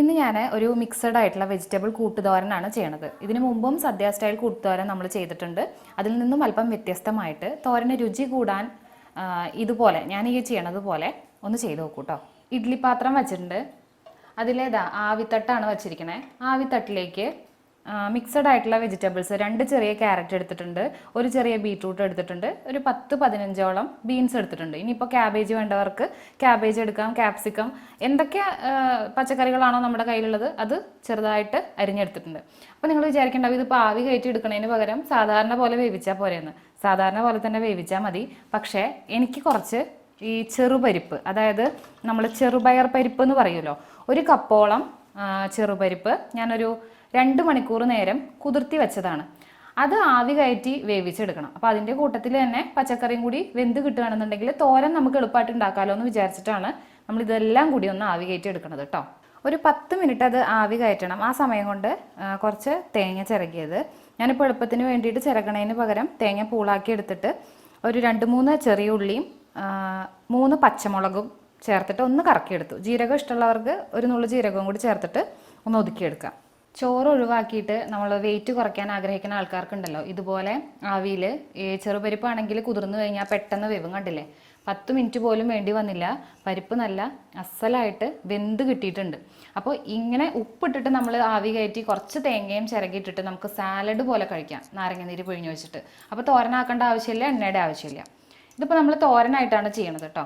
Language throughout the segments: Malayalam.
ഇന്ന് ഞാൻ ഒരു മിക്സഡ് ആയിട്ടുള്ള വെജിറ്റബിൾ കൂട്ടുതോരനാണ് ചെയ്യണത്. ഇതിനു മുമ്പും സദ്യ സ്റ്റൈൽ കൂട്ടുതോരൻ നമ്മൾ ചെയ്തിട്ടുണ്ട്. അതിൽ നിന്നും അല്പം വ്യത്യസ്തമായിട്ട് തോരന് രുചി കൂടാൻ ഇതുപോലെ ഞാൻ ഈ ചെയ്യണത് പോലെ ഒന്ന് ചെയ്ത് നോക്കൂ കേട്ടോ ഇഡ്ഡലി പാത്രം വെച്ചിട്ടുണ്ട്. അതിലേതാ ആവിത്തട്ടാണ് വെച്ചിരിക്കണേ. ആവിത്തട്ടിലേക്ക് മിക്സഡ് ആയിട്ടുള്ള വെജിറ്റബിൾസ് രണ്ട് ചെറിയ ക്യാരറ്റ് എടുത്തിട്ടുണ്ട് ഒരു ചെറിയ ബീട്രൂട്ട് എടുത്തിട്ടുണ്ട് ഒരു പത്ത് പതിനഞ്ചോളം ബീൻസ് എടുത്തിട്ടുണ്ട്. ഇനിയിപ്പോൾ ക്യാബേജ് വേണ്ടവർക്ക് ക്യാബേജ് എടുക്കാം ക്യാപ്സിക്കം എന്തൊക്കെ പച്ചക്കറികളാണോ നമ്മുടെ കയ്യിലുള്ളത് അത് ചെറുതായിട്ട് അരിഞ്ഞെടുത്തിട്ടുണ്ട്. അപ്പോൾ നിങ്ങൾ വിചാരിക്കേണ്ടാവും ഇതിപ്പോൾ ആവി കയറ്റി എടുക്കുന്നതിന് പകരം സാധാരണ പോലെ വേവിച്ചാൽ പോരെയെന്ന് സാധാരണ പോലെ തന്നെ വേവിച്ചാൽ മതി. പക്ഷേ എനിക്ക് കുറച്ച് ഈ ചെറുപരിപ്പ് അതായത് നമ്മൾ ചെറുപയർ പരിപ്പ് എന്ന് പറയുമല്ലോ ഒരു കപ്പോളം ചെറുപരിപ്പ് ഞാനൊരു രണ്ട് മണിക്കൂർ നേരം കുതിർത്തി വെച്ചതാണ്. അത് ആവി കയറ്റി വേവിച്ചെടുക്കണം. അപ്പോൾ അതിന്റെ കൂട്ടത്തിൽ തന്നെ പച്ചക്കറിയും കൂടി വെന്ത് കിട്ടുകയാണെന്നുണ്ടെങ്കിൽ തോരൻ നമുക്ക് എളുപ്പമായിട്ട് ഉണ്ടാക്കാമല്ലോ എന്ന് വിചാരിച്ചിട്ടാണ് നമ്മൾ ഇതെല്ലാം കൂടി ഒന്ന് ആവി കയറ്റി എടുക്കുന്നത് കേട്ടോ ഒരു പത്ത് മിനിറ്റ് അത് ആവി കയറ്റണം. ആ സമയം കൊണ്ട് കുറച്ച് തേങ്ങ ചിരകിയത്. ഞാനിപ്പോൾ എളുപ്പത്തിന് വേണ്ടിയിട്ട് ചിരകണതിന് പകരം തേങ്ങ പൂളാക്കി എടുത്തിട്ട് ഒരു രണ്ട് മൂന്ന് ചെറിയ ഉള്ളിയും മൂന്ന് പച്ചമുളകും ചേർത്തിട്ട് ഒന്ന് കറക്കിയെടുത്തു. ജീരകം ഇഷ്ടമുള്ളവർക്ക് ഒരു നുള്ളു ജീരകവും കൂടി ചേർത്തിട്ട് ഒന്ന് ഒതുക്കിയെടുക്കാം. ചോറ് ഒഴിവാക്കിയിട്ട് നമ്മൾ വെയിറ്റ് കുറയ്ക്കാൻ ആഗ്രഹിക്കുന്ന ആൾക്കാർക്കുണ്ടല്ലോ ഇതുപോലെ ആവിയിൽ ചെറുപരിപ്പാണെങ്കിൽ കുതിർന്നു കഴിഞ്ഞാൽ പെട്ടെന്ന് വേവും കണ്ടില്ലേ? പത്ത് മിനിറ്റ് പോലും വേണ്ടി വന്നില്ല. പരിപ്പ് നല്ല അസലായിട്ട് വെന്ത് കിട്ടിയിട്ടുണ്ട്. അപ്പോൾ ഇങ്ങനെ ഉപ്പിട്ടിട്ട് നമ്മൾ ആവി കയറ്റി കുറച്ച് തേങ്ങയും ചിരകിയിട്ടിട്ട് നമുക്ക് സാലഡ് പോലെ കഴിക്കാം നാരങ്ങ നീര് പിഴിഞ്ഞ് വെച്ചിട്ട്. അപ്പോൾ തോരനാക്കേണ്ട ആവശ്യമില്ല എണ്ണയുടെ ആവശ്യമില്ല. ഇതിപ്പോൾ നമ്മൾ തോരനായിട്ടാണ് ചെയ്യണത് കേട്ടോ.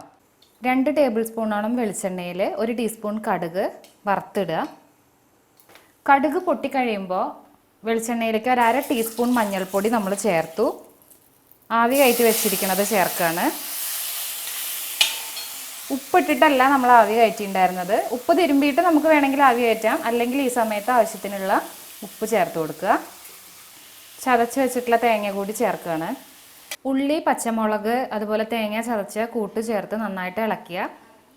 രണ്ട് ടേബിൾ സ്പൂണോളം വെളിച്ചെണ്ണയിൽ ഒരു ടീസ്പൂൺ കടുക് വറുത്തിടുക. കടുക് പൊട്ടിക്കഴിയുമ്പോൾ വെളിച്ചെണ്ണയിലേക്ക് ഒരു അര ടീസ്പൂൺ മഞ്ഞൾപ്പൊടി നമ്മൾ ചേർത്തു. ആവി കയറ്റി വെച്ചിരിക്കുന്നത് ചേർക്കുകയാണ് ഉപ്പിട്ടിട്ടല്ല നമ്മൾ ആവി കയറ്റിയിട്ടുണ്ടായിരുന്നത് ഉപ്പ് തിരുമ്പിയിട്ട് നമുക്ക് വേണമെങ്കിൽ ആവി കയറ്റാം. അല്ലെങ്കിൽ ഈ സമയത്ത് ആവശ്യത്തിനുള്ള ഉപ്പ് ചേർത്ത് കൊടുക്കുക. ചതച്ച് വെച്ചിട്ടുള്ള തേങ്ങ കൂടി ചേർക്കുകയാണ് ഉള്ളി പച്ചമുളക് അതുപോലെ തേങ്ങ ചതച്ച് കൂട്ട് ചേർത്ത് നന്നായിട്ട് ഇളക്കിയ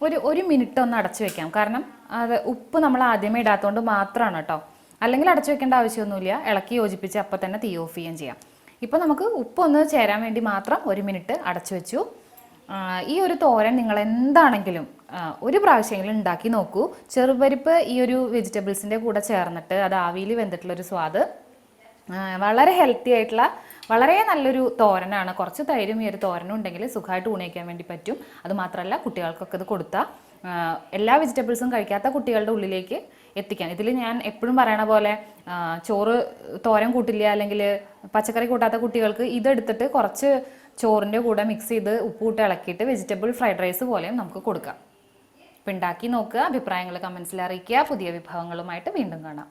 ഒരു ഒരു മിനിറ്റ് ഒന്ന് അടച്ചു വെക്കാം. കാരണം അത് ഉപ്പ് നമ്മൾ ആദ്യമേ ഇടാത്തതുകൊണ്ട് മാത്രമാണ് കേട്ടോ. അല്ലെങ്കിൽ അടച്ചു വെക്കേണ്ട ആവശ്യമൊന്നുമില്ല. ഇളക്കി യോജിപ്പിച്ച് അപ്പം തന്നെ തീ ഓഫ് ചെയ്യുകയും ചെയ്യാം. ഇപ്പോൾ നമുക്ക് ഉപ്പ് ഒന്ന് ചേരാൻ വേണ്ടി മാത്രം ഒരു മിനിറ്റ് അടച്ചു വെച്ചു. ഈ ഒരു തോരൻ നിങ്ങൾ എന്താണെങ്കിലും ഒരു പ്രാവശ്യമെങ്കിലും ഉണ്ടാക്കി നോക്കൂ. ചെറുപരിപ്പ് ഈ ഒരു വെജിറ്റബിൾസിന്റെ കൂടെ ചേർന്നിട്ട് അത് ആവിയിൽ വെന്തിട്ടുള്ളൊരു സ്വാദ് വളരെ ഹെൽത്തി ആയിട്ടുള്ള വളരെ നല്ലൊരു തോരനാണ്. കുറച്ച് തൈരും ഈ ഒരു തോരനും ഉണ്ടെങ്കിൽ സുഖമായിട്ട് ഊണിയിക്കാൻ വേണ്ടി പറ്റും. അത് മാത്രമല്ല കുട്ടികൾക്കൊക്കെ ഇത് കൊടുത്താൽ എല്ലാ വെജിറ്റബിൾസും കഴിക്കാത്ത കുട്ടികളുടെ ഉള്ളിലേക്ക് എത്തിക്കാൻ. ഇതിൽ ഞാൻ എപ്പോഴും പറയണ പോലെ ചോറ് തോരൻ കൂട്ടില്ല അല്ലെങ്കിൽ പച്ചക്കറി കൂട്ടാത്ത കുട്ടികൾക്ക് ഇതെടുത്തിട്ട് കുറച്ച് ചോറിന്റെ കൂടെ മിക്സ് ചെയ്ത് ഉപ്പൂട്ട് ഇളക്കിയിട്ട് വെജിറ്റബിൾ ഫ്രൈഡ് റൈസ് പോലെയും നമുക്ക് കൊടുക്കാം. അപ്പം ഉണ്ടാക്കി നോക്കുക അഭിപ്രായങ്ങൾ കമൻസിൽ അറിയിക്കുക. പുതിയ വിഭവങ്ങളുമായിട്ട് വീണ്ടും കാണാം.